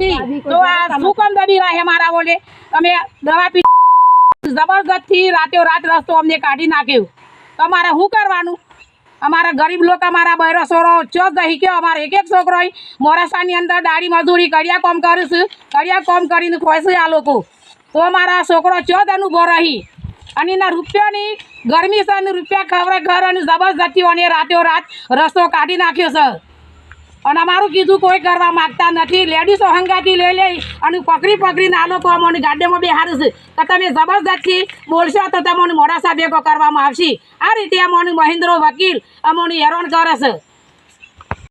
નથી. તો આ શું કામ દબી રહ્યા મારા બોલે અમે દવા પી જબરદસ્તથી રાતે રાત રસ્તો અમને કાઢી નાખ્યો. તો અમારે શું કરવાનું? અમારા ગરીબ લોકો અમારા બહેરો સોરો ચો દહી કે અમારે એક એક છોકરો મોરાસાની અંદર દાડી મજૂરી કડિયા કોમ કરીશું કડિયા કોમ કરીને ખોઈશે આ લોકો. તો અમારા છોકરો ચોદ અનુભવ રહી? અને એના રૂપિયાની ગરમી છે અને રૂપિયા ખવરે ઘર અને જબરજસ્તીઓને રાતે રાત રસ્તો કાઢી નાખ્યો છે. અને અમારું કીધું કોઈ કરવા માંગતા નથી. લેડીઝો હંગાથી લઈ લઈ અને પકડી પકડીને આ લોકો અમને ગાડીમાં બેહારે છે. તો તમે જબરદસ્તથી બોલશો તો તમને મોડાસા ભેગો કરવામાં આવશે. આ રીતે અમને મહેન્દ્રો વકીલ અમને હેરાન કરે છે.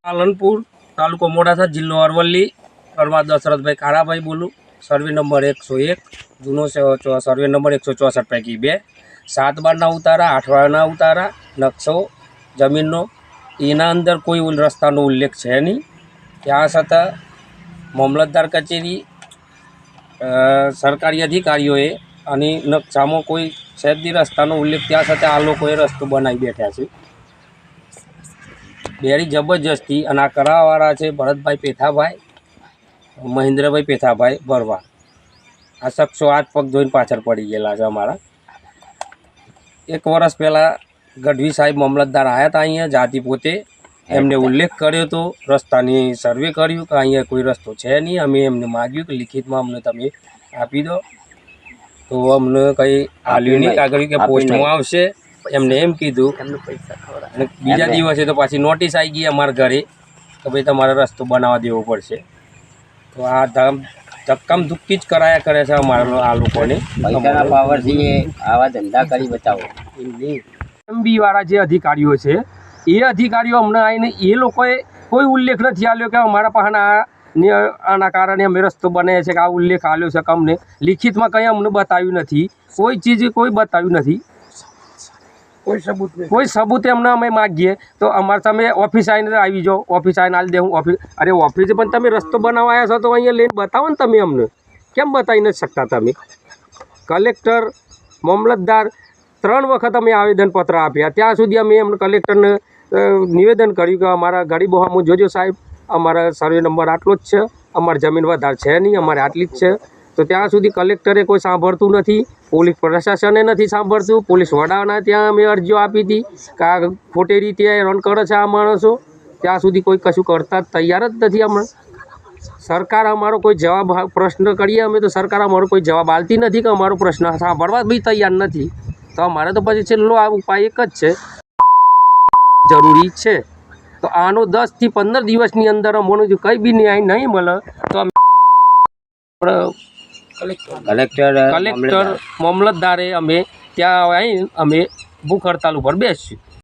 પાલનપુર તાલુકો મોડાસા જિલ્લો અરવલ્લી. પરમાર દશરથભાઈ કારાભાઈ બોલું. સર્વે નંબર એકસો એક. જૂનો સર્વે નંબર એકસો ચોસઠ પૈકી બે. સાત બારના ઉતારા, આઠ ઉતારા, નકશો, જમીનનો એના અંદર કોઈ રસ્તાનો ઉલ્લેખ છે નહીં. ત્યાં છતાં મામલતદાર કચેરી સરકારી અધિકારીઓએ અને નકશામાં કોઈ સહેજની રસ્તાનો ઉલ્લેખ, ત્યાં છતાં આ લોકોએ રસ્તો બનાવી બેઠા છે. બેરી જબરજસ્તી અને આ કરાવવાળા છે ભરતભાઈ પેથાભાઈ, મહેન્દ્રભાઈ પેથાભાઈ ભરવા. આ શખ્સો હાથ પગ જોઈને પાછળ પડી ગયેલા છે અમારા. એક વર્ષ પહેલાં ગઢવી સાહેબ મામલતદાર આવ્યા હતા અહીંયા જાતિ પોતે. એમને ઉલ્લેખ કર્યો હતો રસ્તાની સર્વે કર્યું કે અહીંયા કોઈ રસ્તો છે નહીં. અમે એમને માગ્યું કે લિખિતમાં અમને તમે આપી દો. તો અમને કંઈ આલ્યું નહીં. કાગળ કે પોસ્ટમાં આવશે. એમને એમ કીધું અને બીજા દિવસે તો પાછી નોટિસ આવી ગઈ અમારા ઘરે કે ભાઈ તમારે રસ્તો બનાવવા દેવો પડશે. તો આ ધમ ધક્કમ ધુક્કી જ કરાયા કરે છે અમારા આ લોકોને. પાવરથી આવા ધંધા કરી બતાવો. એમબી વાળા જે અધિકારીઓ છે એ અધિકારીઓ અમને આવીને એ લોકોએ કોઈ ઉલ્લેખ નથી આલ્યો કે અમારા પાસે આના કારણે અમે રસ્તો બનાવ્યો છે કે આ ઉલ્લેખ આવ્યો છે કે અમને. લિખિતમાં કંઈ અમને બતાવ્યું નથી. કોઈ ચીજ કોઈ બતાવ્યું નથી. કોઈ સબૂત કોઈ સબૂત એમને અમે માગીએ. તો અમારે તમે ઓફિસ આવીને આવી જાઓ. ઓફિસ આવીને આલી દે હું ઓફિસ અરે ઓફિસે પણ તમે રસ્તો બનાવવા આવ્યા છો તો અહીંયા લઈને બતાવો ને તમે અમને. કેમ બતાવી નથી શકતા તમે? કલેક્ટર મામલતદાર ત્રણ વખત અમે આવેદનપત્ર આપ્યા. ત્યાં સુધી અમે એમને કલેક્ટરને નિવેદન કર્યું કે અમારા ગરીબો સામું જોજો સાહેબ, અમારા સર્વે નંબર આટલો જ છે, અમારી જમીન વધારે છે નહીં, અમારે આટલી જ છે. તો ત્યાં સુધી કલેક્ટરે કોઈ સાંભળતું નથી, પોલીસ પ્રશાસને નથી સાંભળતું, પોલીસ વડાના ત્યાં અમે અરજીઓ આપી હતી કે આ ખોટી રીતે રન કરે છે આ માણસો. ત્યાં સુધી કોઈ કશું કરતા તૈયાર જ નથી હમણાં સરકાર અમારો કોઈ જવાબ, પ્રશ્ન કરીએ અમે તો સરકાર અમારો કોઈ જવાબ આલતી નથી કે અમારો પ્રશ્ન સાંભળવા બી તૈયાર નથી. તો અમારે તો પછી છેલ્લો આ ઉપાય એક જ છે. જરૂરી છે. તો આનો દસથી પંદર દિવસની અંદર અમને જો કંઈ બી ન્યાય નહીં મળે તો કલેક્ટર કલેક્ટર મામલતદારે અમે ત્યાં આવી અમે ભૂખ હડતાલ ઉપર બેસીશું.